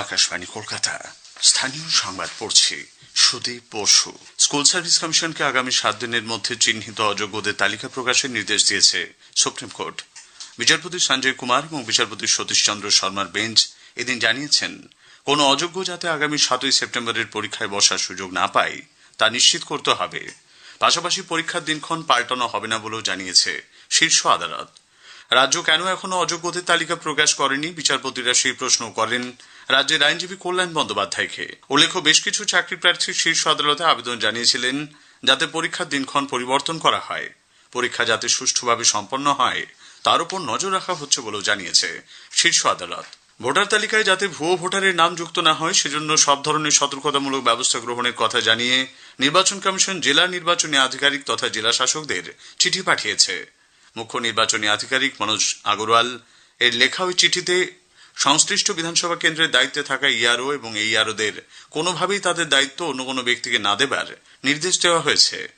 আকাশবাণী, কলকাতা। স্থানীয় সংবাদ পড়ছি সুদীপ বসু। স্কুল সার্ভিস কমিশনকে আগামী সাত দিনের মধ্যে চিহ্নিত অযোগ্যদের তালিকা প্রকাশের নির্দেশ দিয়েছে সুপ্রিম কোর্ট। বিচারপতি সঞ্জয় কুমার এবং বিচারপতি সতীশ চন্দ্র শর্মার বেঞ্চ এদিন জানিয়েছেন, কোন অযোগ্য যাতে আগামী সাতই সেপ্টেম্বরের পরীক্ষায় বসার সুযোগ না পায়, তা নিশ্চিত করতে হবে। পাশাপাশি পরীক্ষার দিনক্ষণ পাল্টানো হবে না বলেও জানিয়েছে শীর্ষ আদালত। রাজ্য কেন এখনও অযোগ্যদের তালিকা প্রকাশ করেনি? বিচারপতিরা সেই প্রশ্ন করেন। রাজ্যের আইনজীবী কল্যাণ বন্দ্যোপাধ্যায়কে উল্লেখ্য, বেশ কিছু চাকরি প্রার্থী শীর্ষ আদালতে আবেদন জানিয়েছিলেন যাতে পরীক্ষার দিনক্ষণ পরিবর্তন করা হয়। পরীক্ষা যাতে সুষ্ঠুভাবে সম্পন্ন হয়, তার উপর নজর রাখা হচ্ছে বলেও জানিয়েছে শীর্ষ আদালত। ভোটার তালিকায় যাতে ভুয়ো ভোটারের নাম যুক্ত না হয়, সেজন্য সব ধরনের সতর্কতামূলক ব্যবস্থা গ্রহণের কথা জানিয়ে নির্বাচন কমিশন জেলা নির্বাচনী আধিকারিক তথা জেলা শাসকদের চিঠি পাঠিয়েছে। মুখ্য নির্বাচনী আধিকারিক মনোজ আগরওয়াল এর লেখা ওই চিঠিতে সংশ্লিষ্ট বিধানসভা কেন্দ্রের দায়িত্বে থাকা ইআরও এবং এই ইআরওদের কোনোভাবেই তাদের দায়িত্ব অন্য কোনো ব্যক্তিকে না দেবার নির্দেশ দেওয়া হয়েছে।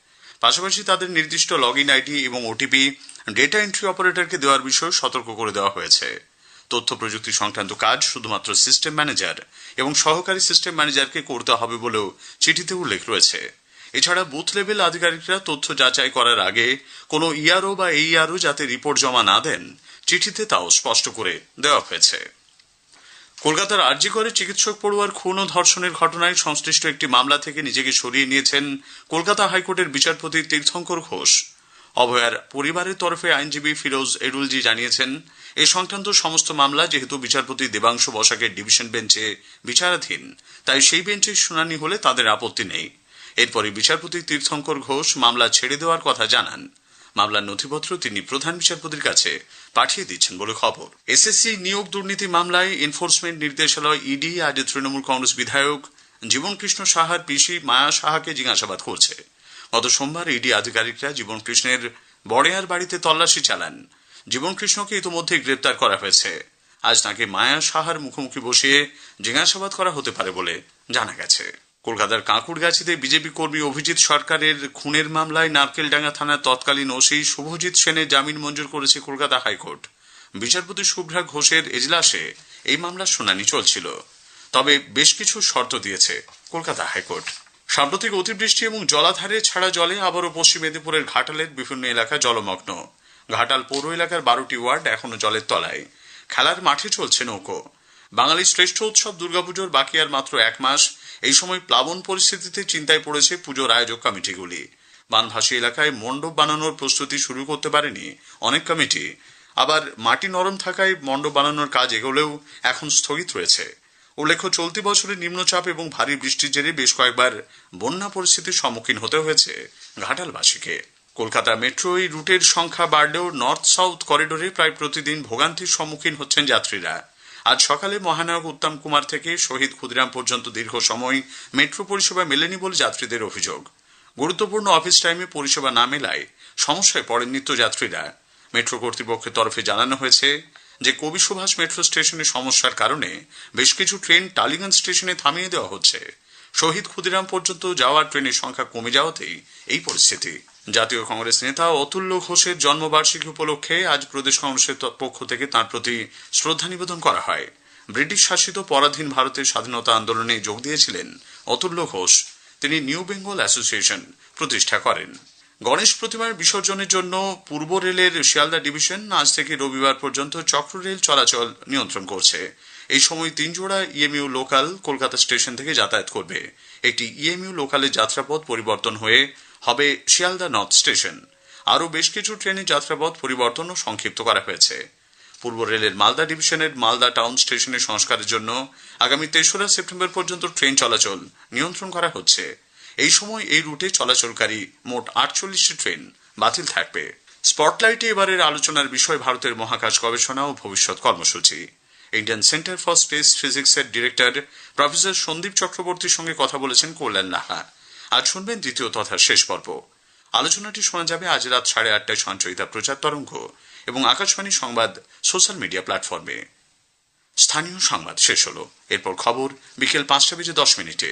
পাশাপাশি তাদের নির্দিষ্ট লগ ইন আইডি এবং ওটিপি ডেটা এন্ট্রি অপারেটরকে দেওয়ার বিষয়ে সতর্ক করে দেওয়া হয়েছে। তথ্য প্রযুক্তি সংক্রান্ত কাজ শুধুমাত্র সিস্টেম ম্যানেজার এবং সহকারী সিস্টেম ম্যানেজারকে করতে হবে বলেও চিঠিতে উল্লেখ রয়েছে। এছাড়া বুথ লেভেল আধিকারিকরা তথ্য যাচাই করার আগে কোনো ইআরও বা এই এইআরও যাতে রিপোর্ট জমা না দেন, চিঠিতে তাও স্পষ্ট করে দেওয়া হয়েছে। কলকাতার আরজি করে চিকিৎসক পড়ুয়ার খুন ও ধর্ষণের ঘটনায় সংশ্লিষ্ট একটি মামলা থেকে নিজেকে সরিয়ে নিয়েছেন কলকাতা হাইকোর্টের বিচারপতি তীর্থঙ্কর ঘোষ। অভয়ার পরিবারের তরফে আইনজীবী ফিরোজ এডুলজি জানিয়েছেন, এ সংক্রান্ত সমস্ত মামলা যেহেতু বিচারপতি দেবাংশু বসাকের ডিভিশন বেঞ্চে বিচারাধীন, তাই সেই বেঞ্চের শুনানি হলে তাদের আপত্তি নেই। এরপরে বিচারপতি তীর্থঙ্কর ঘোষ মামলা ছেড়ে দেওয়ার কথা জানান। মামলার নথিপত্র তিনি প্রধান বিচারপতির কাছে পাঠিয়ে দিচ্ছেন বলে খবর। এসএসসি নিয়োগ দুর্নীতি মামলায় এনফোর্সমেন্ট নির্দেশালয় ইডি আজ তৃণমূল কংগ্রেস বিধায়ক জীবনকৃষ্ণ সাহার পিসি মায়া সাহাকে জিজ্ঞাসাবাদ করছে। গত সোমবার ইডি আধিকারিকরা জীবন কৃষ্ণের বড়েয়ার বাড়িতে তল্লাশি চালান। জীবন কৃষ্ণকে ইতোমধ্যে গ্রেপ্তার করা হয়েছে। আজ তাকে মায়া সাহার মুখোমুখি বসিয়ে জিজ্ঞাসাবাদ করা হতে পারে বলে জানা গেছে। কলকাতার কাঁকুড়গাছিতে বিজেপি কর্মী অভিজিৎ সরকারের খুনের মামলায় নারকেলডাঙ্গা থানার তৎকালীন ওসি শুভজিৎ সেনের জামিন মঞ্জুর করেছে কলকাতা হাইকোর্ট। বিচারপতি শুভ্রা ঘোষের এজলাসে এই মামলার শুনানি চলছিল। তবে বেশ কিছু শর্ত দিয়েছে কলকাতা হাইকোর্ট। সাম্প্রতিক অতিবৃষ্টি এবং জলাধারে ছাড়া জলে আবারও পশ্চিম মেদিনীপুরের ঘাটালের বিভিন্ন এলাকা জলমগ্ন। ঘাটাল পৌর এলাকার বারোটি ওয়ার্ড এখনও জলের তলায়। খেলার মাঠে চলছে নৌকো। বাঙালির শ্রেষ্ঠ উৎসব দুর্গাপুজোর বাকি আর মাত্র এক মাস। এই সময় প্লাবন পরিস্থিতিতে চিন্তায় পড়েছে পুজোর আয়োজক কমিটিগুলি। বানভাসী এলাকায় মণ্ডপ বানানোর প্রস্তুতি শুরু করতে পারেনি অনেক কমিটি। আবার মাটি নরম থাকায় মণ্ডপ বানানোর কাজ এগোলেও এখন স্থগিত রয়েছে। উল্লেখ্য, চলতি বছরে নিম্নচাপ এবং ভারী বৃষ্টির জেরে বেশ কয়েকবার বন্যা পরিস্থিতির সম্মুখীন হতে হয়েছে ঘাটালবাসীকে। কলকাতা মেট্রো এই রুটের সংখ্যা বাড়লেও নর্থ সাউথ করিডোরে প্রায় প্রতিদিন ভোগান্তির সম্মুখীন হচ্ছেন যাত্রীরা। আজ সকালে মহানায়ক উত্তম কুমার থেকে শহীদ ক্ষুদিরাম পর্যন্ত দীর্ঘ সময় মেট্রো পরিষেবা মেলেনি বলে যাত্রীদের অভিযোগ। গুরুত্বপূর্ণ অফিস টাইমে পরিষেবা না মেলায় সমস্যায় পড়েন নিত্যযাত্রীরা। মেট্রো কর্তৃপক্ষের তরফে জানানো হয়েছে যে, কবি সুভাষ মেট্রো স্টেশনে সমস্যার কারণে বেশ কিছু ট্রেন টালিগঞ্জ স্টেশনে থামিয়ে দেওয়া হচ্ছে। শহীদ ক্ষুদিরাম পর্যন্ত যাওয়ার ট্রেনের সংখ্যা কমে যাওয়াতেই এই পরিস্থিতি। জাতীয় কংগ্রেস নেতা অতুল্য ঘোষের জন্মবার্ষিকী উপলক্ষে আজ প্রদেশ কংগ্রেসের পক্ষ থেকে তাঁর প্রতি শ্রদ্ধা নিবেদন করা হয়। ব্রিটিশ শাসিত পরাধীন ভারতের স্বাধীনতা আন্দোলনে যোগ দিয়েছিলেন অতুল্য ঘোষ। তিনি নিউ বেঙ্গল অ্যাসোসিয়েশন প্রতিষ্ঠা করেন। গণেশ প্রতিমার বিসর্জনের জন্য পূর্ব রেলের শিয়ালদা ডিভিশন আজ থেকে রবিবার পর্যন্ত চক্র রেল চলাচল নিয়ন্ত্রণ করছে। এই সময় তিন জোড়া ইএমইউ লোকাল কলকাতা স্টেশন থেকে যাতায়াত করবে। একটি ইএমইউ লোকালের যাত্রাপথ পরিবর্তন হয়ে হবে শিয়ালদা নর্থ স্টেশন। আরও বেশ কিছু ট্রেনের যাত্রাপথ পরিবর্তন ও সংক্ষিপ্ত করা হয়েছে। পূর্ব রেলের মালদা ডিভিশনের মালদা টাউন স্টেশনের সংস্কারের জন্য আগামী তেসরা সেপ্টেম্বর পর্যন্ত ট্রেন চলাচল নিয়ন্ত্রণ করা হচ্ছে। এই সময় এই রুটে চলাচলকারী মোট আটচল্লিশটি ট্রেন বাতিল থাকবে। স্পটলাইটে এবারের আলোচনার বিষয় ভারতের মহাকাশ গবেষণা ও ভবিষ্যৎ কর্মসূচি। ইন্ডিয়ান সেন্টার ফর স্পেস ফিজিক্সের ডিরেক্টর প্রফেসর সন্দীপ চক্রবর্তীর সঙ্গে কথা বলেছেন কল্যাণ লাহা। আজ শুনবেন দ্বিতীয় তথা শেষ পর্ব। আলোচনাটি শোনা যাবে আজ রাত সাড়ে আটটায় সঞ্চয়িতা প্রচার তরঙ্গ এবং আকাশবাণী সংবাদ সোশ্যাল মিডিয়া প্ল্যাটফর্মে। স্থানীয় সংবাদ শেষ হল। এরপর খবর বিকেল পাঁচটা বেজে দশ মিনিটে।